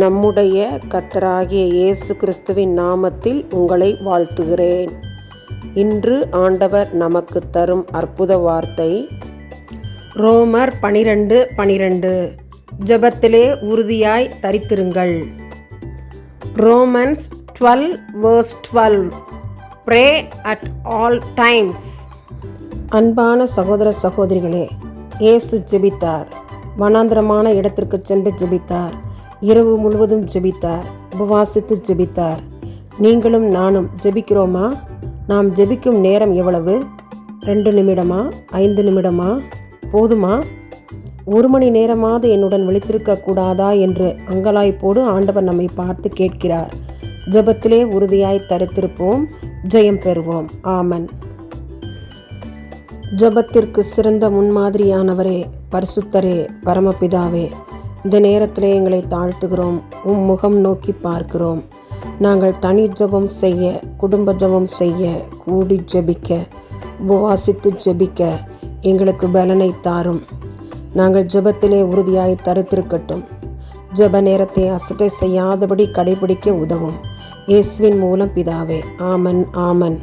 நம்முடைய கத்தராகிய இயேசு கிறிஸ்துவின் நாமத்தில் உங்களை வாழ்த்துகிறேன். இன்று ஆண்டவர் நமக்கு தரும் அற்புத வார்த்தை ரோமர் பனிரெண்டு பனிரெண்டு. ஜபத்திலே உறுதியாய் தரித்திருங்கள். Romans twelve verse twelve. Pray at all times அன்பான சகோதர சகோதரிகளே இயேசு ஜெபித்தார். வனாந்திரமான இடத்திற்கு சென்று ஜெபித்தார். இரவு முழுவதும் ஜெபித்தார் உபவாசித்து ஜெபித்தார். நீங்களும் நானும் ஜெபிக்கிறோமா? நாம் ஜெபிக்கும் நேரம் எவ்வளவு? ரெண்டு நிமிடமா? ஐந்து நிமிடமா? போதுமா? ஒரு மணி நேரமாவது என்னுடன் விழித்திருக்க கூடாதா? என்று அங்கலாய்ப்போடு ஆண்டவர் நம்மை பார்த்து கேட்கிறார். ஜெபத்திலே உறுதியாய் தரித்திருப்போம் ஜெயம் பெறுவோம். ஆமன். ஜெபத்திற்கு சிறந்த முன்மாதிரியானவரே பரிசுத்தரே பரமபிதாவே இந்த நேரத்தில் எங்களை தாழ்த்துகிறோம். உம் முகம் நோக்கி பார்க்கிறோம். நாங்கள் தனி ஜெபம் செய்ய குடும்ப ஜெபம் செய்ய கூடி ஜெபிக்க உபவாசித்து ஜெபிக்க எங்களுக்கு பலனை தாரும். நாங்கள் ஜெபத்திலே உறுதியாய் தருத்திருக்கட்டும். ஜெப நேரத்தை அசட்டை செய்யாதபடி கடைபிடிக்க உதவும். இயேசுவின் மூலம் பிதாவே ஆமன் ஆமன்.